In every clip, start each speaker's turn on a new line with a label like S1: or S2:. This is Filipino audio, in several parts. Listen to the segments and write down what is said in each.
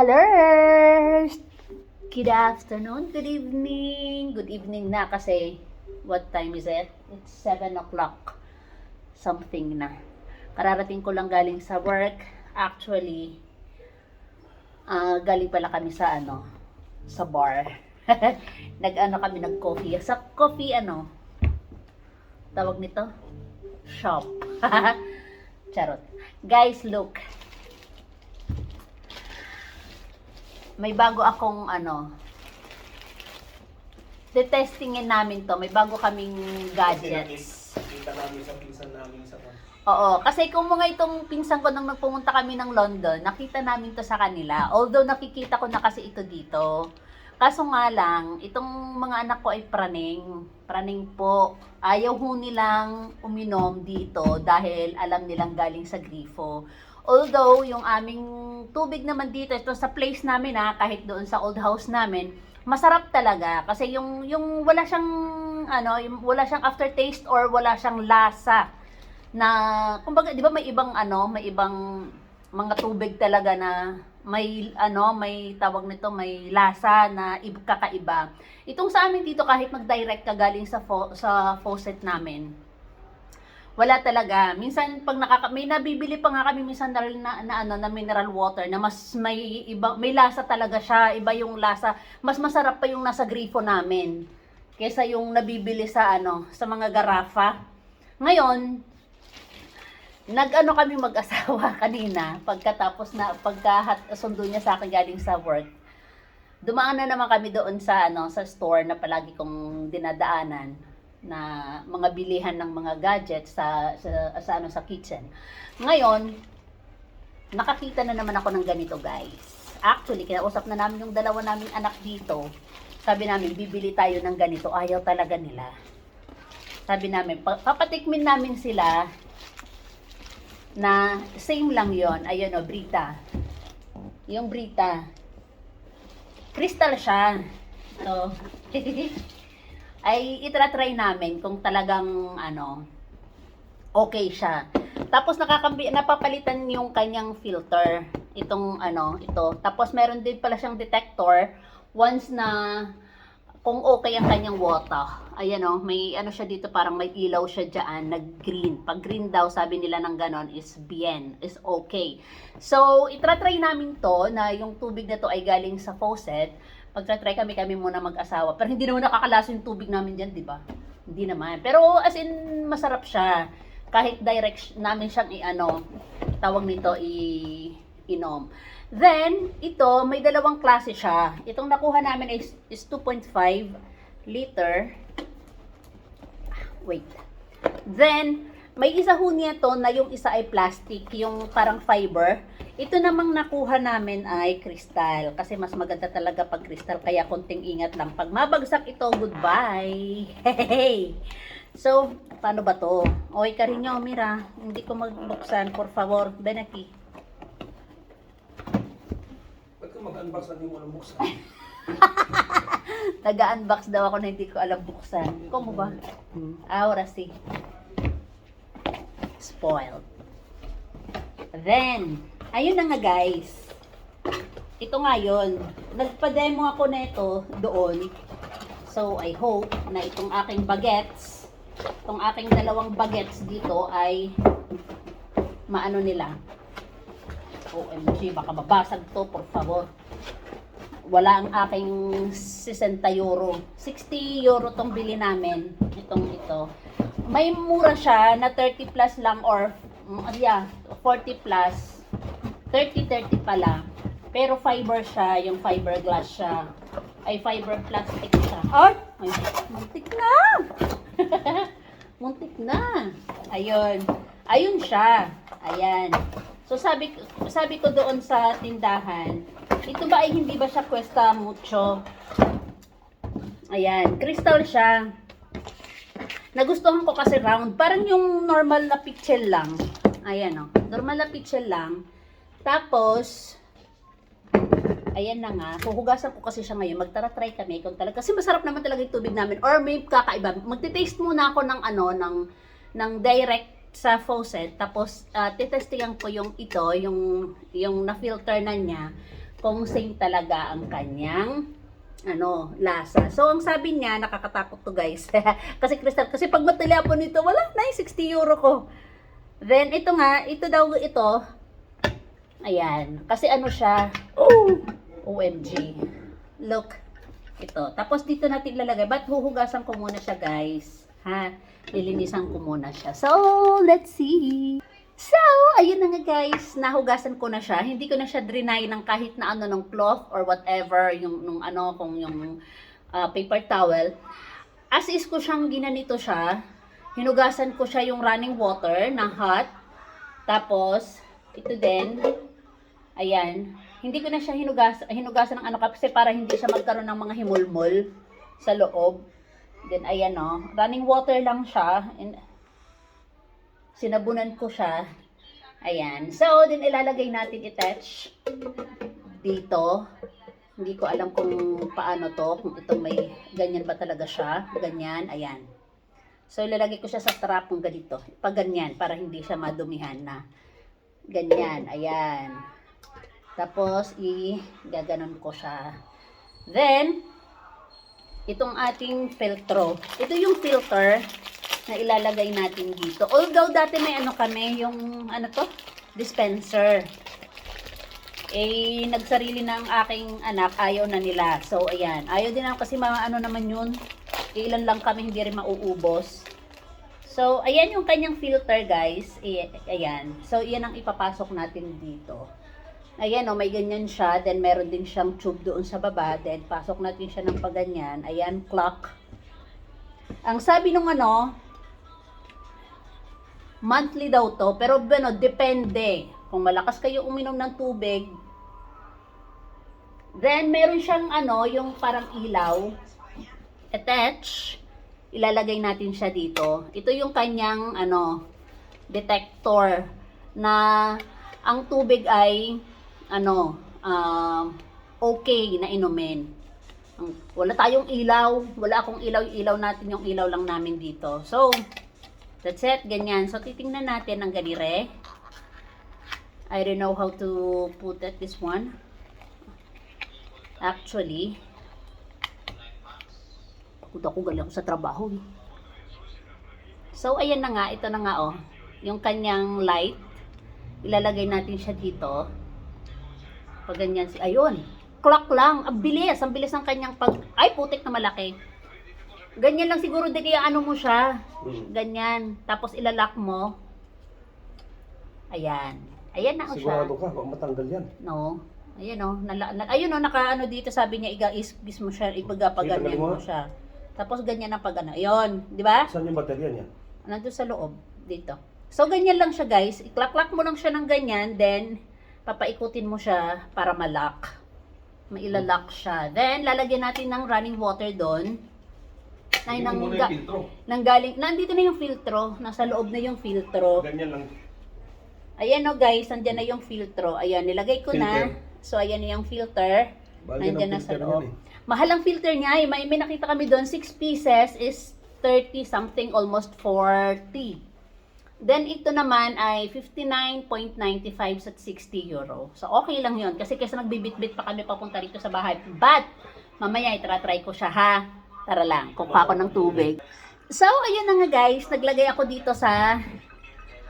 S1: Hello! Good afternoon, good evening. Good evening na kasi what time is it? It's 7 o'clock. Something na. Kararating ko lang galing sa work. Actually, ah galing pala kami sa ano, sa bar. Nag-ano kami, nag-coffee. Sa coffee, ano, tawag nito? Shop. Charot. Guys, look. May bago akong ano, detestingin namin to. May bago kaming gadgets.
S2: Kita namin sa pinsan namin sa.
S1: Oo, kasi kung mga itong pinsan ko nang nagpumunta kami ng London, nakita namin to sa kanila. Although nakikita ko na kasi ito dito. Kaso nga lang, itong mga anak ko ay praning. Praning po. Ayaw ho nilang uminom dito dahil alam nilang galing sa grifo. Although, yung aming tubig naman dito, ito sa place namin ha, kahit doon sa old house namin, masarap talaga. Kasi yung, yung wala siyang, ano, yung, wala siyang aftertaste or wala siyang lasa na kumbaga 'di ba may ibang ano, may ibang mga tubig talaga na may ano, may tawag nito, may lasa na ib- kakaiba. Itong sa amin dito kahit mag-direct ka galing sa fo- sa faucet namin. Wala talaga. Minsan pag nakaka may nabibili pa nga kami minsan na, na, na ano na mineral water na mas may iba may lasa talaga siya, iba yung lasa. Mas masarap pa yung nasa grifo namin kaysa yung nabibili sa ano, sa mga garafa. Ngayon, nag-ano kami mag-asawa kanina pagkatapos na pagkahat sundo niya sa akin galing sa work. Dumaan na naman kami doon sa ano sa store na palagi kong dinadaanan na mga bilihan ng mga gadgets sa sa, sa ano sa kitchen. Ngayon, nakakita na naman ako ng ganito, guys. Actually, kinausap na namin yung dalawa naming anak dito. Sabi namin, bibili tayo ng ganito. Ayaw talaga nila. Sabi namin, pa- papatikmin namin sila na same lang yon Ayun o, Brita. Yung Brita. Crystal siya. So, ay itratry namin kung talagang ano, okay siya. Tapos nakakambi, napapalitan yung kanyang filter. Itong ano, ito. Tapos meron din pala siyang detector once na kung okay ang kanyang water. Ayan o, may ano siya dito, parang may ilaw siya dyan, nag-green. Pag green daw, sabi nila ng ganon, is bien, is okay. So, itratry namin to, na yung tubig na to ay galing sa faucet. Pagtatry kami, kami muna mag-asawa. Pero hindi naman nakakalaso yung tubig namin dyan, di ba? Hindi naman. Pero as in, masarap siya. Kahit direct namin siyang i-ano, tawag nito, i inom. Then, ito, may dalawang klase siya. Itong nakuha namin is, is 2.5 liter. Wait. Then, may isa ho niya to na yung isa ay plastic, yung parang fiber. Ito namang nakuha namin ay kristal. Kasi mas maganda talaga pag kristal, kaya konting ingat lang. Pag mabagsak ito, goodbye. Hey! So, paano ba to? Oy, Karinyo, Mira, hindi ko magbuksan. Por favor, aquí.
S2: Ba't ka mag-unbox na mo alam buksan?
S1: Nag-unbox daw ako na hindi ko alam buksan. Ikaw mo ba? Ahora sí. Spoiled. Then, ayun na nga guys. Ito nga yun. Nagpa-demo ako na ito doon. So, I hope na itong aking bagets, itong aking dalawang bagets dito ay maano nila. OMG, baka mabasag to, por favor wala ang aking 60 euro. 60 euro tong bili namin. Itong ito. May mura siya na 30 plus lang or mm, yeah, 40 plus. 30-30 pala. Pero fiber siya, yung fiberglass siya. Ay fiber plastic siya. Ay! Ay, muntik na! muntik na. Ayun. Ayun siya. Ayan. So sabi sabi ko doon sa tindahan, ito ba ay hindi ba siya cuesta mucho? Ayan, crystal siya. Nagustuhan ko kasi round. Parang yung normal na pitchel lang. Ayan o. Normal na pitchel lang. Tapos, ayan na nga. Huhugasan ko kasi siya ngayon. Magtara-try kami kung talaga. Kasi masarap naman talaga yung tubig namin. Or may kakaiba. Magte-taste muna ako ng ano, ng, ng direct sa faucet. Tapos, uh, titestingan ko yung ito, yung, yung na-filter na niya kung same talaga ang kanyang ano, lasa. So, ang sabi niya, nakakatakot to guys. kasi Crystal, kasi pag matilapon nito, wala na yung 60 euro ko. Then, ito nga, ito daw, ito, ayan, kasi ano siya, oh, OMG. Look, ito. Tapos dito natin lalagay. Ba't huhugasan ko muna siya, guys? Ha? Lilinisan ko muna siya. So, let's see. So, ayun na nga guys, nahugasan ko na siya. Hindi ko na siya drenay ng kahit na ano ng cloth or whatever, yung nung ano, kung yung ah, paper towel. As is ko siyang ginanito siya. Hinugasan ko siya yung running water na hot. Tapos, ito din. Ayan. Hindi ko na siya hinugas, hinugasan ng ano kasi para hindi siya magkaroon ng mga himulmol sa loob. Then, ayan o. running water lang siya. And, sinabunan ko siya. Ayan. So, then ilalagay natin attach dito. Hindi ko alam kung paano to. Kung itong may ganyan ba talaga siya. Ganyan. Ayan. So, ilalagay ko siya sa trap kung ganito. Pag ganyan, para hindi siya madumihan na. Ganyan. Ayan. Tapos, i-gaganon ko siya. Then, itong ating filtro. Ito yung filter na ilalagay natin dito. Although dati may ano kami, yung ano to, dispenser. Eh, nagsarili na ang aking anak, ayaw na nila. So, ayan. Ayaw din ako kasi mga ano naman yun. Ilan lang kami, hindi rin mauubos. So, ayan yung kanyang filter, guys. Ayan. So, iyan ang ipapasok natin dito. Ayan, oh, may ganyan siya. Then, meron din siyang tube doon sa baba. Then, pasok natin siya ng paganyan. Ayan, clock. Ang sabi nung ano, monthly daw to. Pero, ano, depende. Kung malakas kayo uminom ng tubig, then, meron siyang ano, yung parang ilaw. Attach. Ilalagay natin siya dito. Ito yung kanyang, ano, detector na ang tubig ay ano, um, okay na inumin. Wala tayong ilaw, wala akong ilaw, ilaw natin yung ilaw lang namin dito. So, that's it, ganyan. So, titingnan natin ang ganire. I don't know how to put it, this one. Actually, pagod ako, galing ako sa trabaho. eh. So, ayan na nga, ito na nga oh, yung kanyang light. Ilalagay natin siya dito. Pag ganyan si, ayun, clock lang, ang bilis, ang bilis ng kanyang pag, ay putik na malaki. Ganyan lang siguro din kaya ano mo siya,
S2: Hmm.
S1: ganyan, tapos ilalak mo. Ayan, ayan na o siya.
S2: Sigurado ka, baka matanggal yan.
S1: No. Ayan oh, nala, na, ayun oh, naka ano dito sabi niya iga is gis mo siya ipaga pag
S2: Sige,
S1: ganyan
S2: tagalin mo.
S1: siya. Tapos ganyan ang pag ano. Ayun, di ba?
S2: Saan yung baterya niya?
S1: Nandun sa loob dito. So ganyan lang siya guys. Iklak-klak mo lang siya ng ganyan then papaikutin mo siya para malak. Mailalock siya. Then lalagyan natin ng running water doon.
S2: Na
S1: ga,
S2: yung filtro.
S1: nang galing, nandito na yung filtro. Nasa loob na yung filtro.
S2: Ganyan lang.
S1: Ayan o guys, nandyan na yung filtro. Ayan, nilagay ko na. So, ayan na yung filter.
S2: Bali
S1: Nandyan
S2: ng
S1: na sa
S2: filter
S1: loob.
S2: eh.
S1: Mahal ang filter niya. eh. May, may nakita kami doon, 6 pieces is 30 something, almost 40. Then, ito naman ay 59.95 sa 60 euro. So, okay lang yun. Kasi kaysa nagbibit-bit pa kami papunta rito sa bahay. But, mamaya itratry ko siya ha. Tara lang, kukuha ko ng tubig. So, ayun na nga guys. Naglagay ako dito sa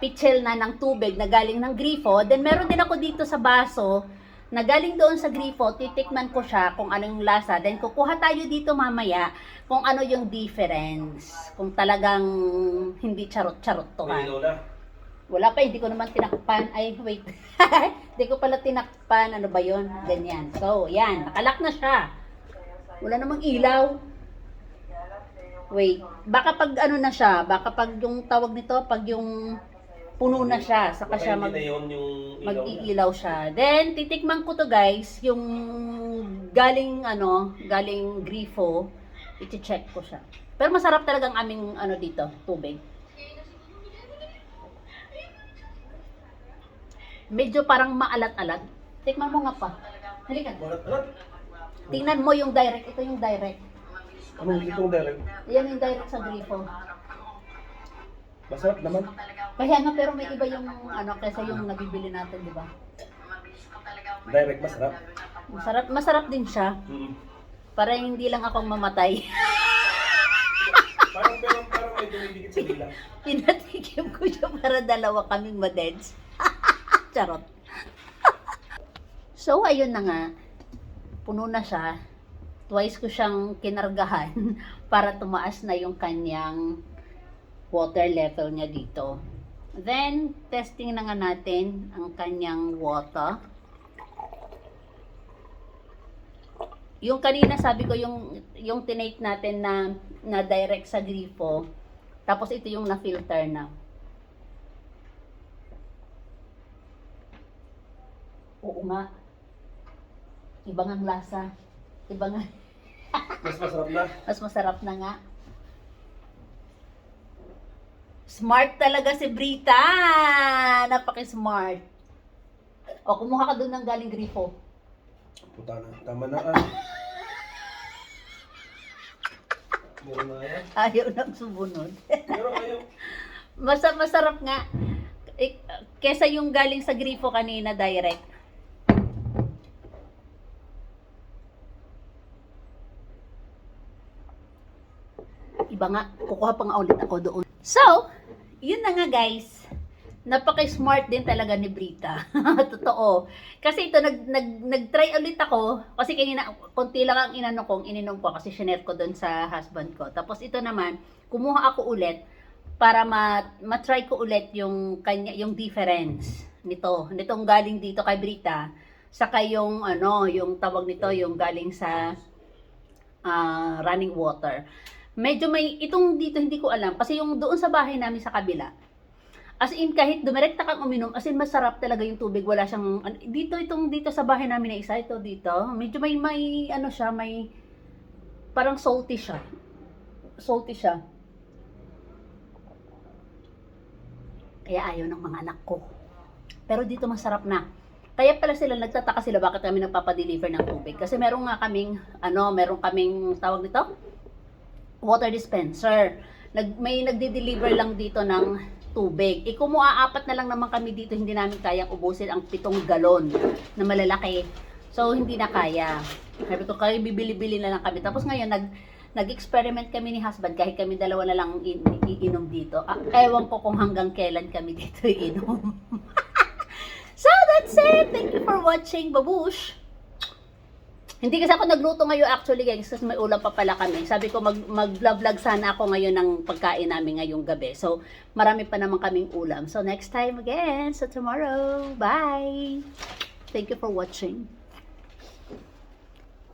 S1: pitchel na ng tubig na galing ng grifo. Then, meron din ako dito sa baso na galing doon sa grifo, titikman ko siya kung anong lasa. Then kukuha tayo dito mamaya kung ano yung difference. Kung talagang hindi charot-charot to ha. Wala pa, hindi ko naman tinakpan. Ay, wait. hindi ko pala tinakpan. Ano ba yon Ganyan. So, yan. Nakalak na siya. Wala namang ilaw. Wait. Baka pag ano na siya, baka pag yung tawag nito, pag yung puno na siya, saka siya mag mag-iilaw siya. Then, titikman ko to guys, yung galing, ano, galing grifo, iti-check ko siya. Pero masarap talagang aming, ano dito, tubig. Medyo parang maalat-alat. Tikman mo nga pa. Halika. Tingnan mo yung direct. Ito yung direct.
S2: Anong itong direct?
S1: Yan yung direct sa grifo.
S2: Masarap naman.
S1: Kaya nga, pero may iba yung, ano, kaysa yung nabibili natin, di ba?
S2: Direct masarap.
S1: Masarap, masarap din siya.
S2: Mm.
S1: Para hindi lang akong mamatay.
S2: Parang, parang, parang may dumidikit sa dila.
S1: Pinatikim ko siya para dalawa kaming madeds. Charot. so, ayun na nga. Puno na siya. Twice ko siyang kinargahan para tumaas na yung kanyang water level niya dito. Then, testing na nga natin ang kanyang water. Yung kanina sabi ko yung yung tinake natin na na direct sa gripo, tapos ito yung na-filter na. Oo nga. Ibang ang lasa. Ibang ang,
S2: Mas masarap na.
S1: mas masarap na nga. Smart talaga si Brita! Napaki-smart. O, kumuha ka doon ng galing grifo.
S2: Puta na. Tama na ah. Meron na yan.
S1: Ayaw nang sumunod.
S2: Pero ayaw.
S1: Masa masarap nga. Eh, Kesa yung galing sa grifo kanina direct. Iba nga, kukuha pa nga ulit ako doon. So, yun na nga guys. Napaka-smart din talaga ni Brita. Totoo. Kasi ito, nag, nag, nag-try ulit ako. Kasi kanina, konti lang ang inano kong, ininom ko kasi sinare ko doon sa husband ko. Tapos ito naman, kumuha ako ulit para ma ma-try ko ulit yung kanya yung difference nito nitong galing dito kay Brita saka yung ano yung tawag nito yung galing sa ah, running water medyo may itong dito hindi ko alam kasi yung doon sa bahay namin sa kabila as in kahit dumirekta kang uminom as in masarap talaga yung tubig wala siyang an- dito itong dito sa bahay namin na isa ito dito medyo may may ano siya may parang salty siya salty siya Kaya ayaw ng mga anak ko. Pero dito masarap na. Kaya pala sila nagtataka sila bakit kami nagpapa-deliver ng tubig. Kasi meron nga kaming, ano, meron kaming, tawag nito? Water dispenser. Nag, may nagde-deliver lang dito ng tubig. E kumuha apat na lang naman kami dito, hindi namin kayang ubusin ang pitong galon na malalaki. So, hindi na kaya. Sabi ko, kayo bibili-bili na lang kami. Tapos ngayon, nag, nag-experiment kami ni husband kahit kami dalawa na lang in, iinom dito. Ah, ewan ko kung hanggang kailan kami dito iinom. so, that's it. Thank you for watching, babush. Hindi kasi ako nagluto ngayon actually guys kasi may ulam pa pala kami. Sabi ko mag mag-vlog sana ako ngayon ng pagkain namin ngayong gabi. So, marami pa naman kaming ulam. So, next time again. So, tomorrow. Bye! Thank you for watching.